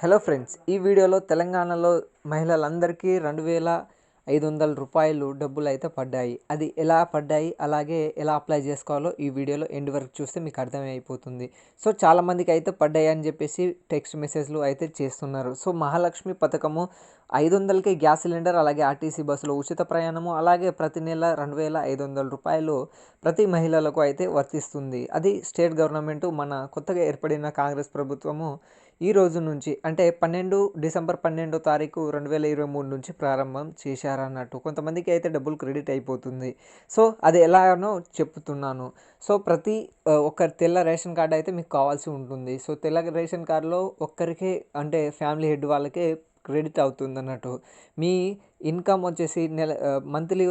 Hello friends ఈ వీడియోలో తెలంగాణలో మహిళలందరికీ రెండు వేల ఐదు వందల రూపాయలు డబ్బులు అయితే పడ్డాయి. అది ఎలా పడ్డాయి? అలాగే ఎలా అప్లై చేసుకోవాలో ఈ వీడియోలో ఎండ్ వరకు చూస్తే మీకు అర్థమైపోతుంది. సో చాలామందికి అయితే పడ్డాయి అని చెప్పేసి టెక్స్ట్ మెసేజ్లు అయితే చేస్తున్నారు. సో మహాలక్ష్మి పథకము ఐదు వందలకి గ్యాస్ సిలిండర్ అలాగే ఆర్టీసీ బస్సులో ఉచిత ప్రయాణము అలాగే ప్రతి నెల రెండు వేల ఐదు వందల రూపాయలు ప్రతి మహిళలకు అయితే వర్తిస్తుంది. అది స్టేట్ గవర్నమెంట్ మన కొత్తగా ఏర్పడిన కాంగ్రెస్ ప్రభుత్వము ఈ రోజు నుంచి అంటే పన్నెండు డిసెంబర్ పన్నెండో తారీఖు రెండు వేల ఇరవై మూడు నుంచి ప్రారంభం చేశారన్నట్టు కొంతమందికి అయితే డబ్బులు క్రెడిట్ అయిపోతుంది. సో అది ఎలానో చెప్తున్నాను. సో ప్రతి ఒక్కరి ఒక్క తెల్ల రేషన్ కార్డు అయితే మీకు కావాల్సి ఉంటుంది. సో తెల్ల రేషన్ కార్డులో ఒక్కరికే అంటే ఫ్యామిలీ హెడ్ వాళ్ళకే క్రెడిట్ అవుతుంది అన్నట్టు మీ ఇన్కమ్ వచ్చేసి నెల మంత్లీ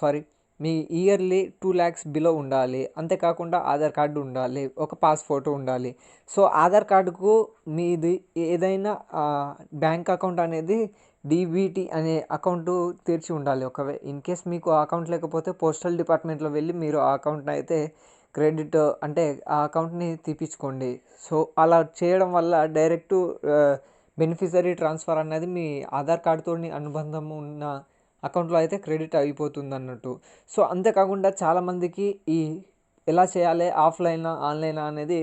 సారీ మీ ఇయర్లీ టూ ల్యాక్స్ బిలో ఉండాలి. అంతేకాకుండా ఆధార్ కార్డు ఉండాలి. ఒక పాస్ ఫోటో ఉండాలి. సో ఆధార్ కార్డుకు మీది ఏదైనా బ్యాంక్ అకౌంట్ అనేది డీబీటీ అనే అకౌంట్ తెరిచి ఉండాలి. ఒకవే ఇన్ కేస్ మీకు ఆ అకౌంట్ లేకపోతే పోస్టల్ డిపార్ట్మెంట్లో వెళ్ళి మీరు ఆ అకౌంట్ని అయితే క్రెడిట్ అంటే ఆ అకౌంట్ని తీపించుకోండి సో అలా చేయడం వల్ల డైరెక్ట్ బెనిఫిషరీ ట్రాన్స్ఫర్ అనేది మీ ఆధార్ కార్డుతో అనుబంధం ఉన్న అకౌంట్లో అయితే క్రెడిట్ అయిపోతుంది అన్నట్టు సో అంతేకాకుండా చాలామందికి ఈ ఎలా చేయాలి ఆఫ్లైన్ ఆన్లైన్ అనేది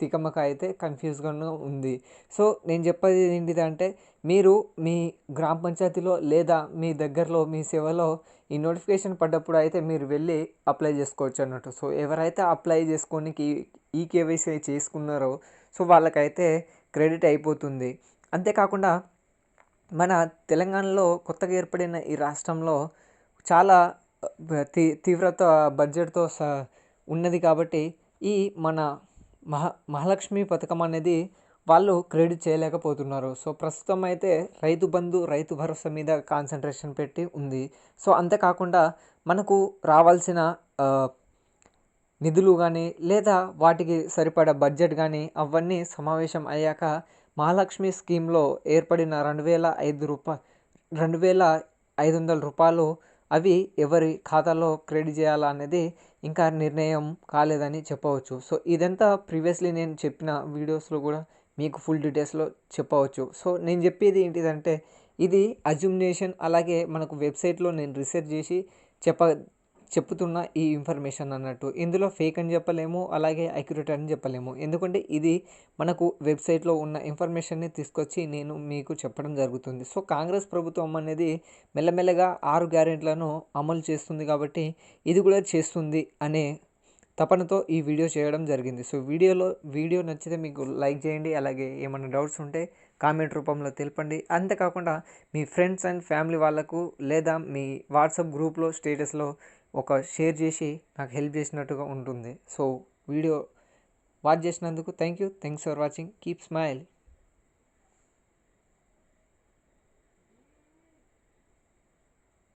తికమక అయితే కన్ఫ్యూజ్గాను ఉంది. సో నేను చెప్పేది ఏంటిదంటే మీరు మీ గ్రామ పంచాయతీలో లేదా మీ దగ్గరలో మీ సేవలో ఈ నోటిఫికేషన్ పడ్డప్పుడు అయితే మీరు వెళ్ళి అప్లై చేసుకోవచ్చు అన్నట్టు. సో ఎవరైతే అప్లై చేసుకోనికి ఈ కేవైసీ చేసుకున్నారో సో వాళ్ళకైతే క్రెడిట్ అయిపోతుంది. అంతేకాకుండా మన తెలంగాణలో కొత్తగా ఏర్పడిన ఈ రాష్ట్రంలో చాలా తీ తీవ్రత బడ్జెట్తో స ఉన్నది కాబట్టి ఈ మన మహా మహాలక్ష్మి పథకం అనేది వాళ్ళు క్రెడిట్ చేయలేకపోతున్నారు. సో ప్రస్తుతం అయితే రైతు బంధు రైతు భరోసా మీద కాన్సన్ట్రేషన్ పెట్టి ఉంది. సో అంతేకాకుండా మనకు రావాల్సిన నిధులు కానీ లేదా వాటికి సరిపడా బడ్జెట్ కానీ అవన్నీ సమావేశం అయ్యాక మహాలక్ష్మి స్కీమ్లో ఏర్పడిన రెండు వేల ఐదు రూపా రెండు వేల ఐదు వందల రూపాయలు అవి ఎవరి ఖాతాలో క్రెడిట్ చేయాలా అనేది ఇంకా నిర్ణయం కాలేదని చెప్పవచ్చు. సో ఇదంతా ప్రీవియస్లీ నేను చెప్పిన వీడియోస్లో కూడా మీకు ఫుల్ డీటెయిల్స్లో చెప్పవచ్చు. సో నేను చెప్పేది ఏంటిదంటే ఇది అజ్యుమినేషన్ అలాగే మనకు వెబ్సైట్లో నేను రీసెర్చ్ చేసి చెప్ప చెప్తున్న ఈ ఇన్ఫర్మేషన్ అన్నట్టు. ఇందులో ఫేక్ అని చెప్పలేము అలాగే అక్యురేట్ అని చెప్పలేము. ఎందుకంటే ఇది మనకు వెబ్సైట్లో ఉన్న ఇన్ఫర్మేషన్ని తీసుకొచ్చి నేను మీకు చెప్పడం జరుగుతుంది. సో కాంగ్రెస్ ప్రభుత్వం అనేది మెల్లమెల్లగా ఆరు గ్యారెంట్లను అమలు చేస్తుంది కాబట్టి ఇది కూడా చేస్తుంది అనే తపనతో ఈ వీడియో చేయడం జరిగింది. సో వీడియోలో వీడియో నచ్చితే మీకు లైక్ చేయండి అలాగే ఏమైనా డౌట్స్ ఉంటే కామెంట్ రూపంలో తెలపండి. అంతేకాకుండా మీ ఫ్రెండ్స్ అండ్ ఫ్యామిలీ వాళ్ళకు లేదా మీ వాట్సాప్ గ్రూప్లో స్టేటస్లో ఒక షేర్ చేసి నాకు హెల్ప్ చేసినట్టుగా ఉంటుంది. సో వీడియో వాచ్ చేసినందుకు thank you thanks for watching keep smile